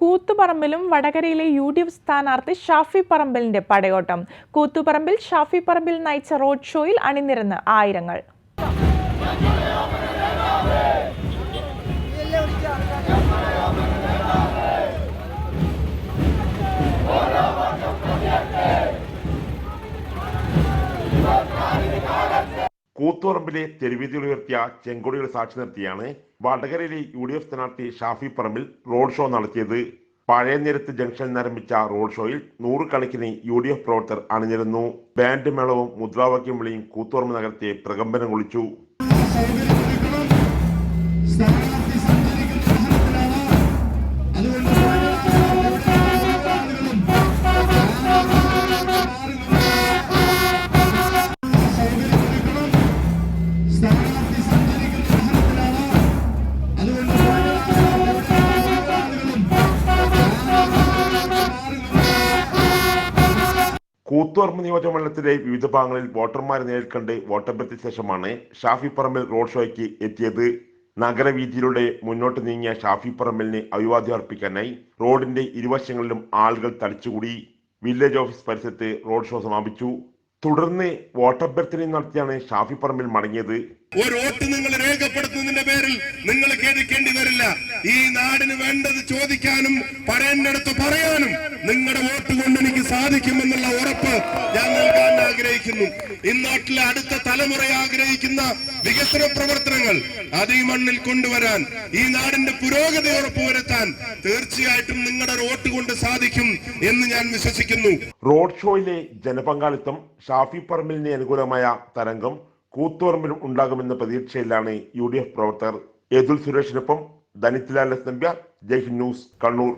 കൂത്തുപറമ്പിലും വടകരയിലെ U D F സ്ഥാനാർത്ഥി ഷാഫി പറമ്പിലിന്റെ പടയോട്ടം. കൂത്തുപറമ്പിൽ ഷാഫി പറമ്പിൽ നയിച്ച റോഡ് ഷോയിൽ അണിനിരന്ന് ആയിരങ്ങൾ. കൂത്തുപറമ്പിലെ തെരുവീതി ഉയർത്തിയ ചെങ്കൊടികൾ സാക്ഷി നിർത്തിയാണ് വടകരയിലെ യു ഡി എഫ് സ്ഥാനാർത്ഥി ഷാഫി പറമ്പിൽ റോഡ് ഷോ നടത്തിയത്. പഴയ നിരത്ത് ജംഗ്ഷനിൽ ആരംഭിച്ച റോഡ് ഷോയിൽ നൂറുകണക്കിന് യു ഡി എഫ് പ്രവർത്തകർ അണിനിരുന്നു. ബാൻഡ് മേളവും മുദ്രാവാക്യം വിളിയും കൂത്തുപറമ്പ് നഗരത്തെ പ്രകമ്പനം കൊള്ളിച്ചു. കൂത്തുപറമ്പ് നിയോജകമണ്ഡലത്തിലെ വിവിധ ഭാഗങ്ങളിൽ വോട്ടർമാരെ നേരിൽ കണ്ട് ശേഷമാണ് ഷാഫി പറമ്പിൽ റോഡ് ഷോയ്ക്ക് എത്തിയത്. നഗരവീതിയിലൂടെ മുന്നോട്ട് നീങ്ങിയ ഷാഫി പറമ്പലിന് അഭിവാദ്യം അർപ്പിക്കാനായി റോഡിന്റെ ഇരുവശങ്ങളിലും ആളുകൾ തടിച്ചുകൂടി. വില്ലേജ് ഓഫീസ് പരിസരത്ത് റോഡ് ഷോ സമാപിച്ചു. തുടർന്ന് വോട്ടഭ്യർത്ഥന നടത്തിയാണ് ഷാഫി പറമ്പിൽ മടങ്ങിയത്. ഒരു വോട്ട് നിങ്ങൾ രേഖപ്പെടുത്തുന്നതിന്റെ പേരിൽ നിങ്ങൾ ഖേദിക്കേണ്ടി വരില്ല. ഈ നാടിന് വേണ്ടത് ചോദിക്കാനും പറയാനും നിങ്ങളുടെ വോട്ട് കൊണ്ട് എനിക്ക് സാധിക്കുമെന്നുള്ള ഉറപ്പ് ഞാൻ നൽകാൻ ആഗ്രഹിക്കുന്നു. ഇന്നാട്ടിലെ നാട്ടിലെ അടുത്ത തലമുറ ആഗ്രഹിക്കുന്ന വികസന പ്രവർത്തനങ്ങൾ അത് ഈ മണ്ണിൽ കൊണ്ടുവരാൻ ഈ നാടിന്റെ പുരോഗതി ഉറപ്പുവരുത്താൻ തീർച്ചയായിട്ടും നിങ്ങളുടെ വോട്ട് കൊണ്ട് സാധിക്കും എന്ന് ഞാൻ വിശ്വസിക്കുന്നു. റോഡ് ഷോയിലെ ജനപങ്കാളിത്തം ഷാഫി പറമ്പിലിന് അനുകൂലമായ തരംഗം കൂത്തുപറമ്പിലും ഉണ്ടാകുമെന്ന പ്രതീക്ഷയിലാണ് യു ഡി എഫ് പ്രവർത്തകർ. യദുൽ സുരേഷിനൊപ്പം ധനിത്തിലാൽ നമ്പ്യ ജയ്ഹിന്ദ് ന്യൂസ് കണ്ണൂർ.